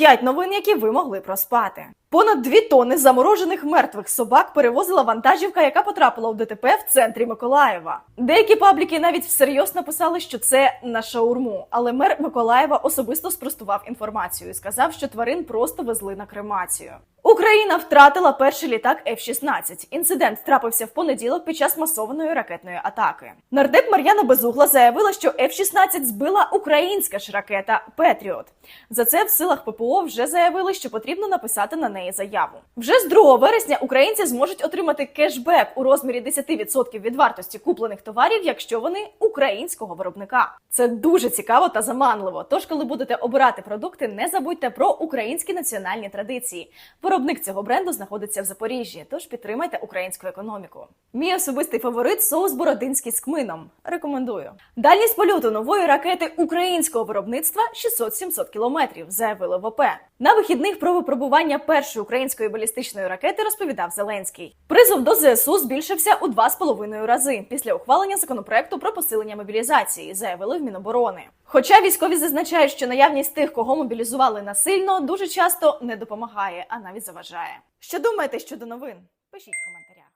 П'ять новин, які ви могли проспати. Понад дві тони заморожених мертвих собак перевозила вантажівка, яка потрапила у ДТП в центрі Миколаєва. Деякі пабліки навіть всерйоз написали, що це на шаурму. Але мер Миколаєва особисто спростував інформацію і сказав, що тварин просто везли на кремацію. Україна втратила перший літак F-16. Інцидент трапився в понеділок під час масованої ракетної атаки. Нардеп Мар'яна Безугла заявила, що F-16 збила українська ж ракета Петріот. За це в силах ППО вже заявили, що потрібно написати на неї заяву. Вже з 2 вересня українці зможуть отримати кешбек у розмірі 10% від вартості куплених товарів, якщо вони українського виробника. Це дуже цікаво та заманливо. Тож, коли будете обирати продукти, не забудьте про українські національні традиції. Виробник цього бренду знаходиться в Запоріжжі, тож підтримайте українську економіку. Мій особистий фаворит соус бородинський з кмином. Рекомендую. Дальність польоту нової ракети українського виробництва 600-700 кілометрів, заявили в ОП. На вихідних про випробування першої української балістичної ракети розповідав Зеленський. Призов до ЗСУ збільшився у два з половиною рази після ухвалення законопроекту про посилення мобілізації, заявили в Міноборони. Хоча військові зазначають, що наявність тих, кого мобілізували насильно, дуже часто не допомагає, а навіть заважає. Що думаєте щодо новин? Пишіть в коментарях.